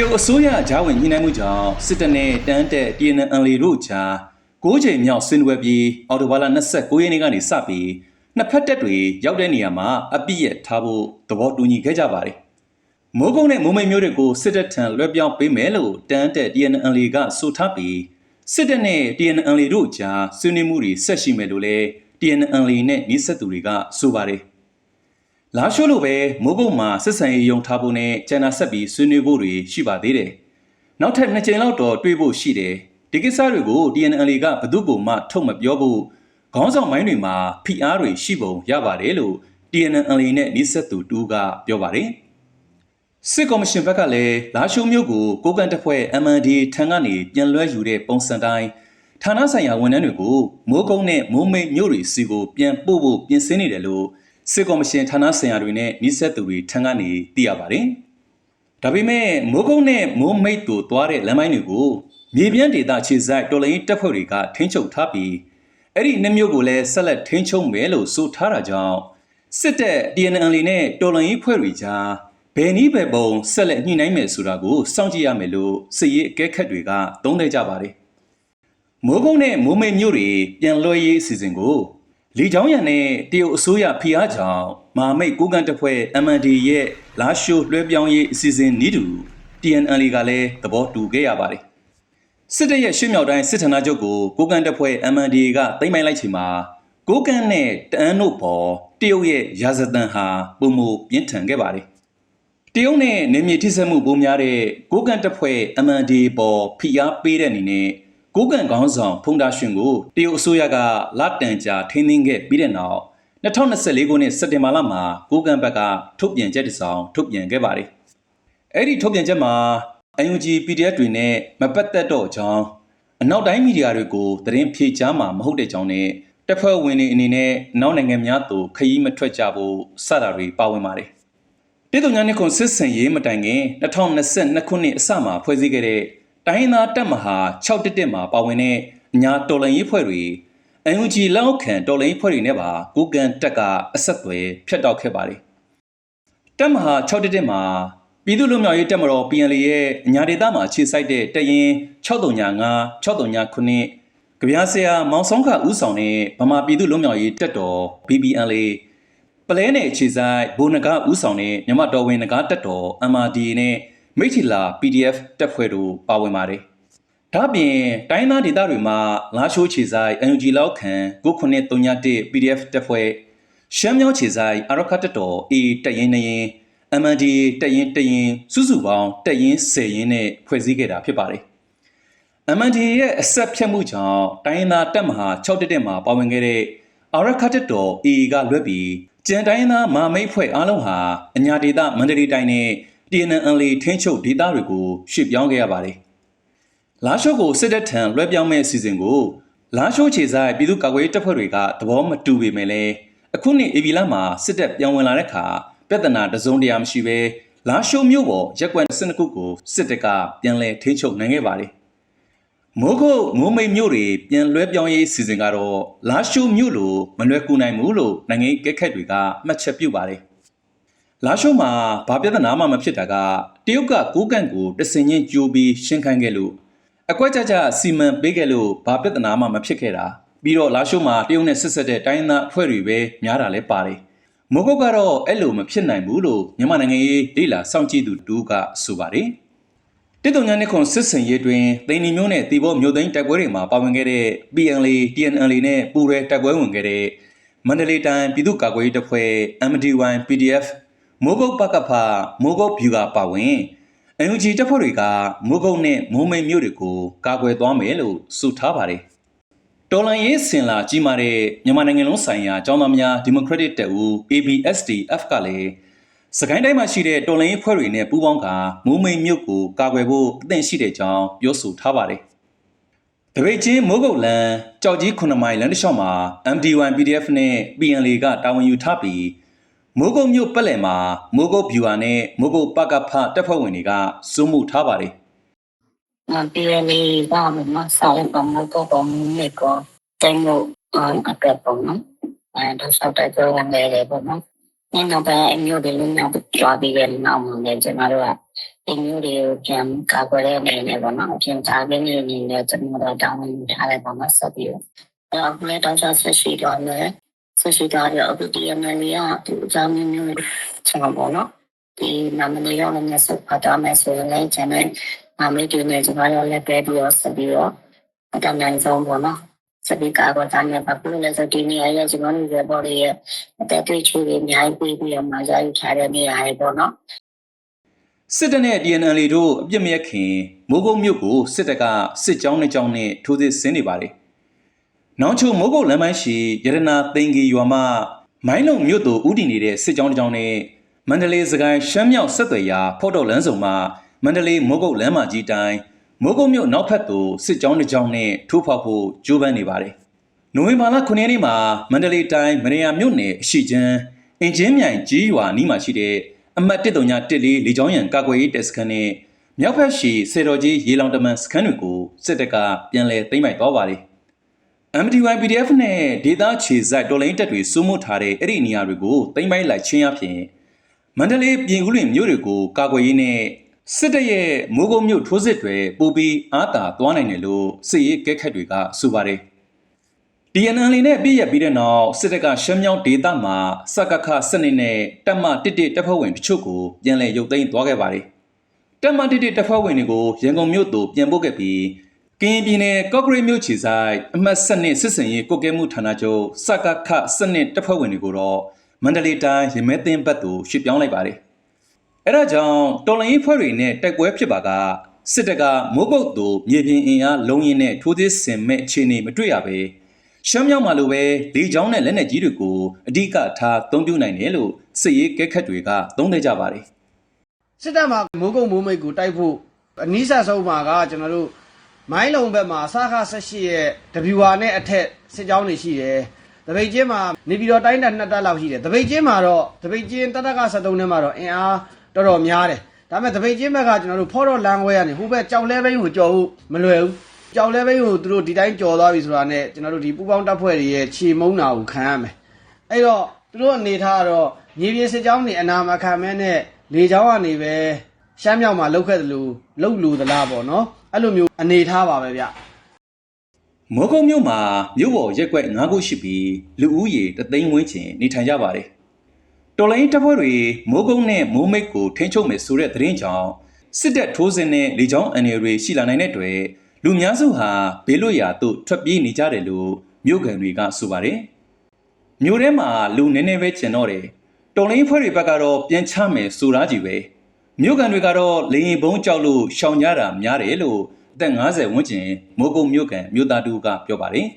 ရုတ်အစိုးရဂျာဝင်ညှိနှိုင်းမှုကြောင့်စစ်တပ်နဲ့တန်းတက် TNL တို့ကြား၉ချိန်မြောက်ဆင်နွှဲပြီးအော်တိုဘာလ29ရက်နေ့ကနေစပြီးနှစ်ဖက်တပ်တွေရောက်တဲ့နေရာမှာအပြစ်ရထားဖို့သဘောတူညီခဲ့ကြပါတယ်။မိုးကုတ်နဲ့မိုးမိတ်မျိုးတွေကိုစစ်တပ်ထံလွှဲပြောင်းပေးမယ်လို့တန်းတက် TNL ကဆိုထားပြီးစစ်တပ်နဲ့ TNL တို့ကြားဆွေးနွေးမှုတွေဆက်ရှိမယ်လို့လည်း TNL နဲ့နှိစက်သူတွေကဆိုပါတယ်။ လာရှိုးလိုပဲမိုးကုတ်မှာစစ်ဆန်ရေးယုံထားဖို့နဲ့ကျန်တာဆက်ပြီးဆွေးနွေးဖို့တွေရှိပါသေးတယ်။နောက်ထပ်နှစ်ကြိမ်လောက်တော့တွေးဖို့ရှိတယ်။ဒီကိစ္စတွေကို TNL ကဘယ်သူ့ကိုမှထုတ်မပြောဖို့ခေါင်းဆောင်မိုင်းတွေမှာဖိအားတွေရှိပုံရပါတယ်လို့ TNL နဲ့နှိစက်သူတူကပြောပါတယ်။စစ်ကော်မရှင်ဘက်ကလည်းလာရှိုးမျိုးကိုကိုကန်တပ်ဖွဲ့ MND ထံကနေပြန်လွှဲယူတဲ့ပုံစံတိုင်းဌာနဆိုင်ရာဝန်ထမ်းတွေကိုမိုးကုတ်နဲ့မိုးမိတ်မျိုးတွေစီကိုပြန်ပို့ဖို့ပြင်ဆင်နေတယ်လို့ စစ်ကော်မရှင်ဌာနဆိုင်ရာတွေနဲ့နှိစက်သူတွေထံကနေသိရပါတယ်။ဒါပေမဲ့မိုးကုတ်နဲ့မိုးမိတ်တို့သွားတဲ့လမ်းမိုင်းတွေကိုမြေပြန့်ဒေသခြေစိုက်တော်လိုင်းတပ်ဖွဲ့တွေကထိန်းချုပ်ထားပြီးအဲ့ဒီနှစ်မျိုးကိုလည်းဆက်လက်ထိန်းချုပ်မယ်လို့ဆိုထားတာကြောင့်စစ်တပ် TNL နဲ့တော်လိုင်းဖွဲ့တွေကြားဘယ်နည်းပဲပုံဆက်လက်ညှိနှိုင်းမယ်ဆိုတာကိုစောင့်ကြည့်ရမယ်လို့စစ်ရေးအကဲခတ်တွေကသုံးသပ်ကြပါတယ်။မိုးကုတ်နဲ့မိုးမိတ်မြို့တွေပြန်လွှဲရေးအစီအစဉ်ကို လီချောင်းရံနဲ့တရုတ်အစိုးရဖိအားကြောင့်မဟာမိတ်ကိုကန်တပ်ဖွဲ့ MND ရဲ့လာရှိုးလွှဲပြောင်းရေးအစီအစဉ်နီးတူ TNL ကလည်းသဘောတူခဲ့ရပါတယ်။စစ်တပ်ရဲ့ရှေ့မြောက်တိုင်းစစ်ဌာနချုပ်ကိုကိုကန်တပ်ဖွဲ့ MND ကသိမ်းပိုက်လိုက်ချိန်မှာကိုကန်နဲ့တအန်းတို့ပေါ်တရုတ်ရဲ့ရာဇသံဟာပုံမပြင်းထန်ခဲ့ပါတယ်။တရုတ်နဲ့နေမြေထိစပ်မှုပိုများတဲ့ကိုကန်တပ်ဖွဲ့ MND ပေါ်ဖိအားပေးတဲ့အနေနဲ့ ကိုကန်ခေါင်းဆောင်ဖုန်ဒါရှင်ကိုတရုတ်အစိုးရကလတန်ကြာထိန်းသိမ်းခဲ့ပြီးတဲ့နောက်2024ခုနှစ်စက်တင်ဘာလမှာကိုကန်ဘက်ကထုတ်ပြန်ချက်တစ်စောင်ထုတ်ပြန်ခဲ့ပါတယ်။အဲ့ဒီထုတ်ပြန်ချက်မှာ UNG PDF တွေနဲ့မပတ်သက်တော့ကြောင်းအနောက်တိုင်းမီဒီယာတွေကိုသတင်းဖြေကြားမှာမဟုတ်တဲ့ကြောင်းနဲ့တပ်ဖွဲ့ဝင်တွေအနေနဲ့နောက်နိုင်ငံများသို့ခရီးမထွက်ကြဖို့စတာတွေပါဝင်ပါတယ်။ပြည်သူ့ညာနှစ်ခွန်စစ်စင်ရေးမတိုင်ခင်2022ခုနှစ်အစမှာဖွဲ့စည်းခဲ့တဲ့ တိုင်းရင်းသားတပ်မဟာ6တက်မှာပါဝင်တဲ့ညာတော်လှန်ရေးဖွဲ့တွေ UNG လောက်ခံတော်လှန်ရေးဖွဲ့တွေနဲ့ပါကိုကန်တက်ကအဆက်အသွယ်ဖြတ်တောက်ခဲ့ပါတယ်။တပ်မဟာ6တက်မှာပြည်သူ့လူမျိုးရေးတပ်မတော် PNL ရဲ့ညာဒေသမှာခြေစိုက်တဲ့တရင်639 639ကဗျာဆရာမောင်ဆောင်ခဦးဆောင်တဲ့ဗမာပြည်သူ့လူမျိုးရေးတပ်တော် BBNL ပလဲနယ်ခြေဆိုင်ဘိုနဂဦးဆောင်တဲ့မြမတော်ဝင်နဂတက်တော် MRD နဲ့ မိထီလာ PDF တပ်ဖွဲ့တို့ပါဝင်ပါတယ်။ဒါ့အပြင်တိုင်းသားဒေသတွေမှာလာရှိုးခြေဆိုင် NUG လောက်ခံ9331 PDF တပ်ဖွဲ့ရှမ်းမြောင်းခြေဆိုင်အရခတ်တပ်တော် A တပ်ရင်းနှရင် MND တပ်ရင်းတပ်ရင်းစုစုပေါင်းတပ်ရင်း10ရင်းနဲ့ဖွဲ့စည်းခဲ့တာဖြစ်ပါတယ်။ MND ရဲ့အဆက်ဖြတ်မှုကြောင့်တိုင်းရင်းသားတပ်မဟာ6တက်တက်မှာပါဝင်ခဲ့တဲ့အရခတ်တပ်တော် AA ကလွှဲပြီးကျန်တိုင်းရင်းသားမာမိတ်ဖွဲ့အားလုံးဟာအညာဒေသမန္တလေးတိုင်းနဲ့ TNL ထင်းချုပ်ဒေသတွေကိုရွှေ့ပြောင်းခဲ့ရပါတယ်။လာရှိုးကိုစစ်တပ်ထံလွှဲပြောင်းမဲ့အစီအစဉ်ကိုလာရှိုးခြေဆိုင်ပြည်သူ့ကာကွယ်ရေးတပ်ဖွဲ့တွေကသဘောမတူပေမဲ့လည်းအခုနှစ်ဧပြီလမှာစစ်တပ်ပြောင်းဝင်လာတဲ့အခါပြဿနာတစုံတရာမရှိဘဲလာရှိုးမြို့ပေါ်ရက်ကွက်12ခုကိုစစ်တပ်ကပြန်လည်ထိန်းချုပ်နိုင်ခဲ့ပါတယ်။မိုးကုတ်မိုးမိတ်မြို့တွေပြန်လွှဲပြောင်းရေးအစီအစဉ်ကတော့လာရှိုးမြို့လိုမလွယ်ကူနိုင်ဘူးလို့နိုင်ငံရေးကက်ခက်တွေကမှတ်ချက်ပြုပါတယ်။ လာရှိုးမှာဘာပြဿနာမှမဖြစ်တာကတရုတ်ကကိုးကန့်ကိုတစင်ချင်းကြိုးပြီးရှင်းခိုင်းခဲ့လို့အကွက်ကြကြစီမံပေးခဲ့လို့ဘာပြဿနာမှမဖြစ်ခဲ့တာပြီးတော့လာရှိုးမှာတရုတ်နဲ့ဆက်ဆက်တဲ့တိုင်းသားအဖွဲ့တွေပဲများတာလဲပါတယ်မိုးကုတ်ကတော့အဲ့လိုမဖြစ်နိုင်ဘူးလို့မြန်မာနိုင်ငံရေးဒေလာစောင့်ကြည့်သူတူကဆိုပါတယ်တစ်တုံညာနှစ်ခွန်စစ်စင်ရေးတွင်သိန်းနီမျိုးနဲ့တီဘောမြို့သိန်းတိုက်ပွဲတွေမှာပါဝင်ခဲ့တဲ့ PNL TNL နဲ့ပူရဲတိုက်ပွဲဝင်ခဲ့တဲ့မန္တလေးတိုင်းပြည်သူ့ကာကွယ်ရေးတပ်ဖွဲ့ MDY PDF မိုးကုတ်ပကဖမိုးကုတ်ဗျူဟာပါဝင် NUG တပ်ဖွဲ့တွေကမိုးကုတ်နဲ့မိုးမိတ်မြို့တွေကိုကာကွယ်သွားမယ်လို့ဆိုထားပါတယ်။တော်လန်ရေးစင်လာကြီးမာတဲ့မြန်မာနိုင်ငံလုံးဆိုင်ရာကျောင်းသားများဒီမိုကရက်တစ်တပ်ဦး ABSDF ကလည်းစကိုင်းတိုင်းမှာရှိတဲ့တော်လန်ရေးဖွဲ့တွေနဲ့ပူးပေါင်းကာမိုးမိတ်မြို့ကိုကာကွယ်ဖို့အသင့်ရှိတဲ့ကြောင်းပြောဆိုထားပါတယ်။တပိတ်ချင်းမိုးကုတ်လန်ကြောက်ကြီး9မိုင်လမ်းတစ်လျှောက်မှာ MD1 PDF နဲ့ PNL ကတာဝန်ယူထားပြီး မိုးကုတ်မြို့ပတ်လည်မှာမိုးကုတ်ဗျူဟာနဲ့မိုးကုတ်ပကဖတပ်ဖွဲ့ဝင်တွေကစုမှုထားပါတယ်။အပီအလီဘာမမဆိုင်ပမကုတ်ပမနေကိုတိုင်းမှုအကပ်ပုံနော်။အဲဒါဆောက်တဲ့ကြောင်းလေးလေးပေါ့နော်။နင်တော့ပဲအမျိုးတွေလည်းနောက်ကြွားပြီးလည်းနောက်မှလည်းကျွန်တော်တို့ကအမျိုးတွေကိုပြန်ကာကွယ်တဲ့အနေနဲ့ပေါ့နော်။အပြင်သားပဲနေနေလည်းကျွန်တော်တို့တောင်းထားတယ်ပေါ့နော်ဆက်ပြီးတော့အဲအခုလည်းတောင်းချဆက်ရှိတော့လည်း ဆက်ရှိတော့ရအခုဒီအမလီယာဒီအကြောင်းမျိုးမျိုးကျွန်တော်ပေါ့နော်ဒီနာမည်ရောလည်းဆက်ဖတ်တော့မယ်ဆိုရင်လည်းကျွန်တော်နာမည်တွေနဲ့ကျွန်တော်ရောလည်းပဲပြီးတော့ဆက်ပြီးတော့အတန်းနိုင်ဆုံးပေါ့နော်စပီကာကိုတန်းရပါဘူးလေဆိုဒီနေရာရဲ့ကျွန်တော်တို့ရဲ့ body ရဲ့အသက်တွေချူတွေအများကြီးပြီးပြီးတော့မှကြာယူထားတဲ့နေရာတွေပေါ့နော်စစ်တပ်နဲ့ DNL တို့အပြစ်မရခင်မိုးကုတ်မြို့ကိုစစ်တပ်ကစစ်ကြောင်းနှစ်ကြောင်းနဲ့ထိုးစစ်ဆင်းနေပါတယ်။ နောင်ချုံမိုးကုတ်လမ်းပိုင်းရှိရတနာသိင်္ဂီရွာမှမိုင်းလုံမြို့သို့ဥတီနေတဲ့စစ်ကြောင်းတစ်ကြောင်းနဲ့မန္တလေးစကိုင်းရှမ်းမြောက်ဆက်သွယ်ရာဖော့တော်လမ်းစုံမှာမန္တလေးမိုးကုတ်လမ်းမကြီးတိုင်းမိုးကုတ်မြို့နောက်ဖက်သို့စစ်ကြောင်းတစ်ကြောင်းနဲ့ထိုးဖောက်ဖို့ကြိုးပမ်းနေပါတယ်။နိုဝင်ဘာလ9ရက်နေ့မှာမန္တလေးတိုင်းမရယာမြို့နယ်အရှိချမ်းအင်ဂျင်မြိုင်ကြီးရွာနီးမှာရှိတဲ့အမှတ်139လေကြောင်းရန်ကာကွယ်ရေးတပ်စခန်းနဲ့မြောက်ဖက်ရှိစေတော်ကြီးရေလောင်တမန်စခန်းတွေကိုစစ်တပ်ကပြန်လည်သိမ်းပိုက်သွားပါတယ်။ MDY PDF နဲ့ဒေသခြေစိုက်တော်လိုင်းတပ်တွေစိုးမိုးထားတဲ့အဲ့ဒီနေရာတွေကိုသိမ်းပိုက်လိုက်ခြင်းအပြင်မန္တလေးပြင်ဦးလွင်မြို့တွေကိုကာကွယ်ရေးနဲ့စစ်တပ်ရဲ့မိုးကုတ်မြို့ထိုးစစ်တွေပိုပြီးအားတာသွားနိုင်တယ်လို့စစ်ရေးကဲခတ်တွေကဆိုပါတယ်။ DNL နဲ့ပြည့်ရပြီးတဲ့နောက်စစ်တပ်ကရှမ်းမြောင်းဒေသမှာစကခစနစ်နဲ့တပ်မတစ်တစ်တပ်ဖွဲ့ဝင်တချို့ကိုပြန်လည်ရုပ်သိမ်းသွားခဲ့ပါတယ်။တပ်မတစ်တစ်တပ်ဖွဲ့ဝင်တွေကိုရန်ကုန်မြို့သို့ပြန်ပို့ခဲ့ပြီး ကရင်ပြည်နယ်ကော့ကရိတ်မြို့ခြေဆိုင်အမှတ်7နှစ်စစ်စင်ရေးကုတ်ကဲမှုဌာနချုပ်စကခစနစ်တပ်ဖွဲ့ဝင်တွေကိုတော့မန္တလေးတိုင်းရမဲသိန်းဘက်သို့ရွှေ့ပြောင်းလိုက်ပါတယ်။အဲဒါကြောင့်တော်လိုင်းဖွဲ့တွေနဲ့တိုက်ပွဲဖြစ်ပါကစစ်တပ်ကမိုးကုတ်သို့မြေပြင်အင်အားလုံးရင်းနဲ့ထိုးသစ်ဆင်မဲ့အခြေအနေမတွေ့ရပဲရှမ်းမြောက်မှာလိုပဲလေချောင်းနဲ့လက်နက်ကြီးတွေကိုအဓိကထားသုံးပြနိုင်တယ်လို့စစ်ရေးကဲခတ်တွေကသုံးသပ်ကြပါတယ်စစ်တပ်မှာမိုးကုတ်မိုးမိတ်ကိုတိုက်ဖို့အနီးဆက်ဆုံးမှာကကျွန်တော်တို့ မိုင်းလုံဘက်မှာစခ18ရဲ့ WR နဲ့အထက်စစ်ကြောင်းတွေရှိတယ်။တပိတ်ချင်းမှာနေပြည်တော်တိုင်းတပ်နှစ်တပ်လောက်ရှိတယ်။တပိတ်ချင်းမှာတော့တပိတ်ချင်းတတက73နဲ့မှာတော့အင်အားတော်တော်များတယ်။ဒါပေမဲ့တပိတ်ချင်းဘက်ကကျွန်တော်တို့ဖော်တော့လန်ခွဲကနေဟိုဘက်ကြောက်လဲဘိန်းကိုကြော်ဖို့မလွယ်ဘူး။ကြောက်လဲဘိန်းကိုသူတို့ဒီတိုင်းကြော်သွားပြီဆိုတာနဲ့ကျွန်တော်တို့ဒီပူပေါင်းတပ်ဖွဲ့တွေရဲ့ခြေမုံတာကိုခံရမယ်။အဲ့တော့သူတို့အနေထားကတော့မြေပြင်စစ်ကြောင်းတွေအနာမခံမဲနဲ့လေကြောင်းကနေပဲရှမ်းမြောက်မှာလောက်ခဲ့တယ်လို့လောက်လူသလားပေါ့နော် အဲ့လိုမျိုးအနေထားပါပဲဗျ။မိုးကုတ်မြို့မှာမြို့ပေါ်ရက်ကွက်၅ခုရှိပြီးလူဦးရေတသိန်းဝန်းကျင်နေထိုင်ကြပါတယ်။တော်လိုင်းတပ်ဖွဲ့တွေမိုးကုတ်နဲ့မိုးမိတ်ကိုထိန်းချုပ်မယ်ဆိုတဲ့သတင်းကြောင့်စစ်တပ်ထိုးစင်တဲ့လေကြောင်းအန်ရတွေရှိလာနိုင်တဲ့အတွက်လူများစုဟာဘေးလွတ်ရာသို့ထွက်ပြေးနေကြတယ်လို့မြို့ကန်တွေကဆိုပါတယ်။မြို့ထဲမှာလူနည်းနည်းပဲကျင်တော့တယ်တော်လိုင်းဖွဲ့တွေဘက်ကတော့ပြန်ချမယ်ဆိုတာကြီးပဲ မြို့ကန်တွေကတော့လေရင်ဘုံကြောက်လို့ရှောင်ကြတာများတယ်လို့အသက်50ဝန်းကျင်မိုးကုတ်မြို့ကန်မြို့သားတူကပြောပါတယ်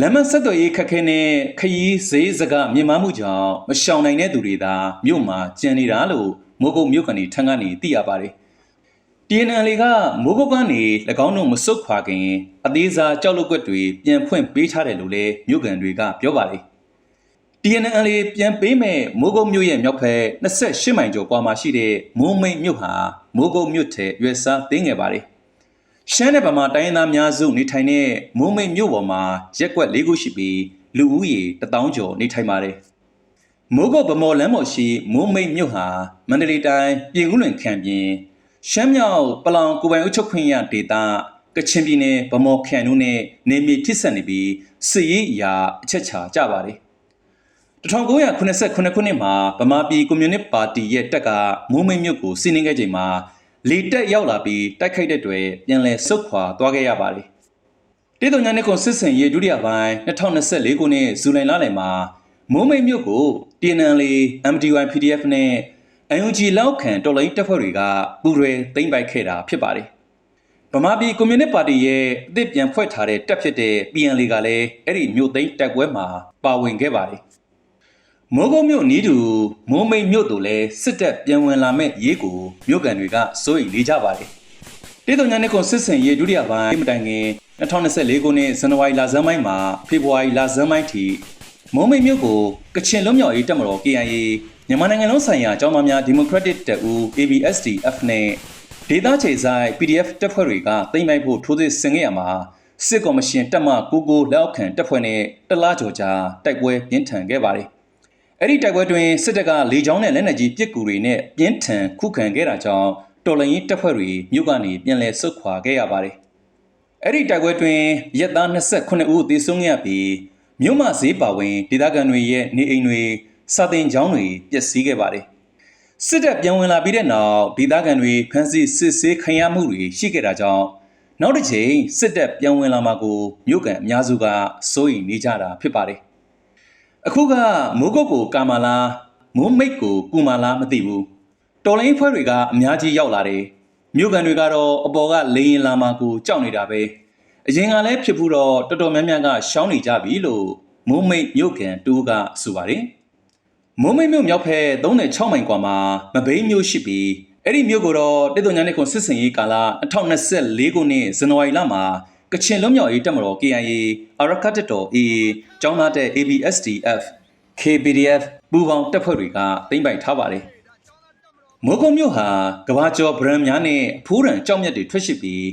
လမ်းမဆက်သွယ်ရေးခက်ခဲနဲ့ခရီးဈေးစကားမြင်မာမှုကြောင့်မရှောင်နိုင်တဲ့သူတွေသာမြို့မှာကျန်နေတာလို့မိုးကုတ်မြို့ကန်တွေထံကနေသိရပါတယ် TNL ကမိုးကုတ်ကနေ၎င်းတို့မစုတ်ခွာခင်အသေးစားကြောက်လုတ်ကွက်တွေပြန်ဖွင့်ပေးထားတယ်လို့လည်းမြို့ကန်တွေကပြောပါတယ် TNL ပြန်ပေးမဲ့မိုးကုတ်မြို့ရဲ့မြောက်ဖက်28မိုင်ကျော်ကွာမှာရှိတဲ့မိုးမိတ်မြို့ဟာမိုးကုတ်မြို့ထဲရွယ်စားသိငယ်ပါတယ်ရှမ်းနဲ့ဗမာတိုင်းရင်းသားများစုနေထိုင်တဲ့မိုးမိတ်မြို့ပေါ်မှာရက်ကွက်၄ခုရှိပြီးလူဦးရေ1000ကျော်နေထိုင်ပါတယ်မိုးကုတ်ဗမော်လမ်းပေါ်ရှိမိုးမိတ်မြို့ဟာမန္တလေးတိုင်းပြည်ဦးလွင်ခံပြင်ရှမ်းမြောက်ပလောင်ကိုယ်ပိုင်အုပ်ချုပ်ခွင့်ရဒေသကချင်ပြည်နယ်ဗမော်ခရိုင်တို့နဲ့နေမြေထိစပ်နေပြီးစစ်ရေးအရာအချက်ချာကြပါတယ် 1989ခုနှစ်မှာဗမာပြည်ကွန်မြူနစ်ပါတီရဲ့တပ်ကမိုးမိတ်မြို့ကိုစီးနင်းခဲ့ချိန်မှာလေတက်ရောက်လာပြီးတိုက်ခိုက်တဲ့တွေပြန်လည်ဆုတ်ခွာသွားခဲ့ရပါတယ်တေတုံညာနှစ်ကွန်စစ်စင်ရေးဒုတိယပိုင်း2024ခုနှစ်ဇူလိုင်လလယ်မှာမိုးမိတ်မြို့ကို TNL MDY PDF နဲ့ UNG လောက်ခံတော်လိုင်းတပ်ဖွဲ့တွေကပူရဲသိမ်းပိုက်ခဲ့တာဖြစ်ပါတယ်။ဗမာပြည်ကွန်မြူနစ်ပါတီရဲ့အသစ်ပြန်ဖွဲ့ထားတဲ့တပ်ဖြစ်တဲ့ PNL ကလည်းအဲ့ဒီမြို့သိမ်းတိုက်ပွဲမှာပါဝင်ခဲ့ပါတယ်။ မိုးကုတ်မြို့နီးတူမိုးမိတ်မြို့တို့လည်းစစ်တပ်ပြန်ဝင်လာမဲ့ရေးကိုမြို့ကန်တွေကစိုးရိမ်နေကြပါတယ်။တေတုံညာနှစ်ကွန်စစ်စင်ရေးဒုတိယပိုင်းမတိုင်ခင်2024ခုနှစ်ဇန်နဝါရီလဆန်းပိုင်းမှာဖေဖော်ဝါရီလဆန်းပိုင်းထိမုံမိတ်မြို့ကိုကချင်လွတ်မြောက်ရေးတပ်မတော် KIA မြန်မာနိုင်ငံလုံးဆိုင်ရာအကြောင်းသားများဒီမိုကရက်တစ်တပ်ဦး ABSDF နဲ့ဒေသခြေဆိုင် PDF တပ်ဖွဲ့တွေကသိမ်းပိုက်ဖို့ထိုးစစ်ဆင်ခဲ့ရမှာစစ်ကော်မရှင်တပ်မ99လက်အောက်ခံတပ်ဖွဲ့နဲ့တလားကျော်ကြာတိုက်ပွဲပြင်းထန်ခဲ့ပါတယ်။ အဲ့ဒီတိုက်ပွဲတွင်စစ်တပ်ကလေကြောင်းနဲ့လက်နက်ကြီးပစ်ကူတွေနဲ့ပြင်းထန်ခုခံခဲ့တာကြောင့်တော်လှန်ရေးတပ်ဖွဲ့တွေမြို့ကနေပြန်လည်ဆုတ်ခွာခဲ့ရပါတယ်။အဲ့ဒီတိုက်ပွဲတွင်ရက်သား29ဦးသေဆုံးခဲ့ရပြီးမြို့မဈေးပါဝင်ဒေသခံတွေရဲ့နေအိမ်တွေစာတင်ကျောင်းတွေပျက်စီးခဲ့ပါတယ်။စစ်တပ်ပြန်ဝင်လာပြီးတဲ့နောက်ဒေသခံတွေဖမ်းဆီးစစ်ဆေးခံရမှုတွေရှိခဲ့တာကြောင့်နောက်တစ်ချိန်စစ်တပ်ပြန်ဝင်လာမှာကိုမြို့ကန်အများစုကစိုးရိမ်နေကြတာဖြစ်ပါတယ်။ အခုကမိုးကုတ်ကိုကာမာလာမိုးမိတ်ကိုကူမာလာမသိဘူး။တော်လိုင်းဖွဲ့တွေကအများကြီးရောက်လာတယ်။မြို့ကန်တွေကတော့အပေါ်ကလေရင်လာမှာကိုကြောက်နေတာပဲ။အရင်ကလည်းဖြစ်ဘူးတော့တော်တော်များများကရှောင်းနေကြပြီလို့မိုးမိတ်မြို့ကန်တူကဆိုပါတယ်။မုံမိတ်မြို့မြောက်ဖက်36မိုင်ကွာမှာမဘိန်းမြို့ရှိပြီးအဲ့ဒီမြို့ကိုတော့တိတုံညာနဲ့ခွန်စစ်စင်ရေးကာလ2024ခုနှစ်ဇန်နဝါရီလမှာ ကချင်လွတ်မြောက်ရေးတပ်မတော် KIA အရကတ်တော် AA ကျောင်းသားတဲ့ ABSDF KPDF ပူးပေါင်းတပ်ဖွဲ့တွေကသိမ်းပိုက်ထားပါတယ်။မိုးကုတ်မြို့ဟာကဘာကျော်ဗရန်များနဲ့အဖိုးရန်ကြောက်မြတ်တွေထွက်ရှိပြီး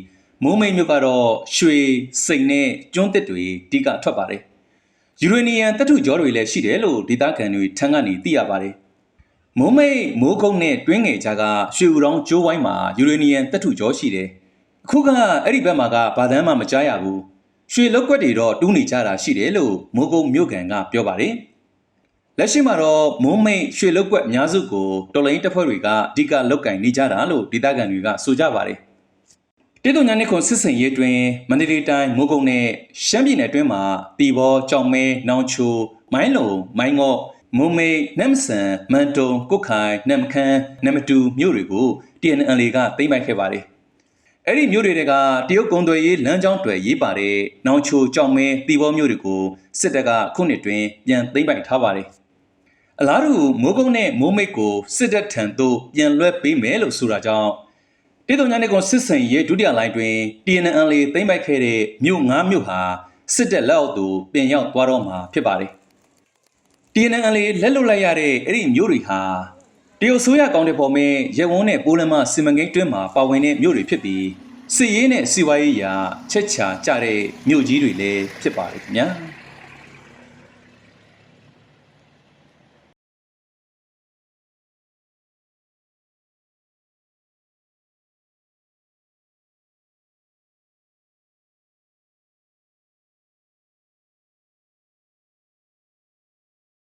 မိုးမိတ်မြို့ကတော့ရွှေစိန်နဲ့ကျွန်းတစ်တွေတိကထွက်ပါတယ်။ယူရေနီယံတပ်ထုကြောတွေလည်းရှိတယ်လို့ဒေသခံတွေထံကနေသိရပါတယ်။မိုးမိတ်မိုးကုတ်နဲ့တွင်းငယ်ကြားကရွှေဦးတောင်ကျိုးဝိုင်းမှာယူရေနီယံတပ်ထုကြောရှိတယ်။ အခုကအဲ့ဒီဘက်မှာကဘာသမ်းမှမကြားရဘူး။ရွှေလောက်ကွက်တွေတော့တူးနေကြတာရှိတယ်လို့မိုးကုတ်မြို့ကန်ကပြောပါတယ်။လက်ရှိမှာတော့မိုးမိတ်ရွှေလောက်ကွက်အများစုကိုတော်လိုင်းတပ်ဖွဲ့တွေကအဓိကလောက်ကင်နေကြတာလို့ဒေသခံတွေကဆိုကြပါတယ်။တိတုံညာနှစ်ခွန်စစ်စင်ရေးတွင်မန္တလေးတိုင်းမိုးကုတ်နဲ့ရှမ်းပြည်နယ်အတွင်းမှာတီဘောကြောင်မဲနောင်ချိုမိုင်းလုံမိုင်းငေါ့မုံမေနမ်ဆန်မန်တုံကုတ်ခိုင်နမ်ခမ်းနမတူမြို့တွေကို TNL ကသိမ်းပိုက်ခဲ့ပါတယ်။ အဲ့ဒီမြို့တွေကတရုတ်ကုံသွယ်ရေးလမ်းကြောင်းတွေရေးပါတဲ့နောင်ချိုကြောင်မဲတီဘောမြို့တွေကိုစစ်တပ်ကခုနှစ်တွင်ပြန်သိမ်းပိုက်ထားပါတယ်။အလားတူမိုးကုတ်နဲ့မိုးမိတ်ကိုစစ်တပ်ထံသို့ပြန်လွှဲပေးမယ်လို့ဆိုတာကြောင့်တေတုံညာနေကွန်စစ်စင်ရဲ့ဒုတိယလိုင်းတွင် TNL သိမ့်ပိုက်ခဲ့တဲ့မြို့၅မြို့ဟာစစ်တပ်လက်အောက်သို့ပြန်ရောက်သွားတော့မှာဖြစ်ပါတယ်။ TNL လက်လွတ်လိုက်ရတဲ့အဲ့ဒီမြို့တွေဟာ တရုတ်ဆိုရကောင်းတဲ့ပေါ်မဲ့ရဲဝန်းနဲ့ပိုးလမ်းမစီမံကိန်းတွင်းမှာပါဝင်တဲ့မြို့တွေဖြစ်ပြီးစစ်ရေးနဲ့စီးပွားရေးရာချက်ချာကြတဲ့မြို့ကြီးတွေလည်းဖြစ်ပါတယ်ခင်ဗျာ။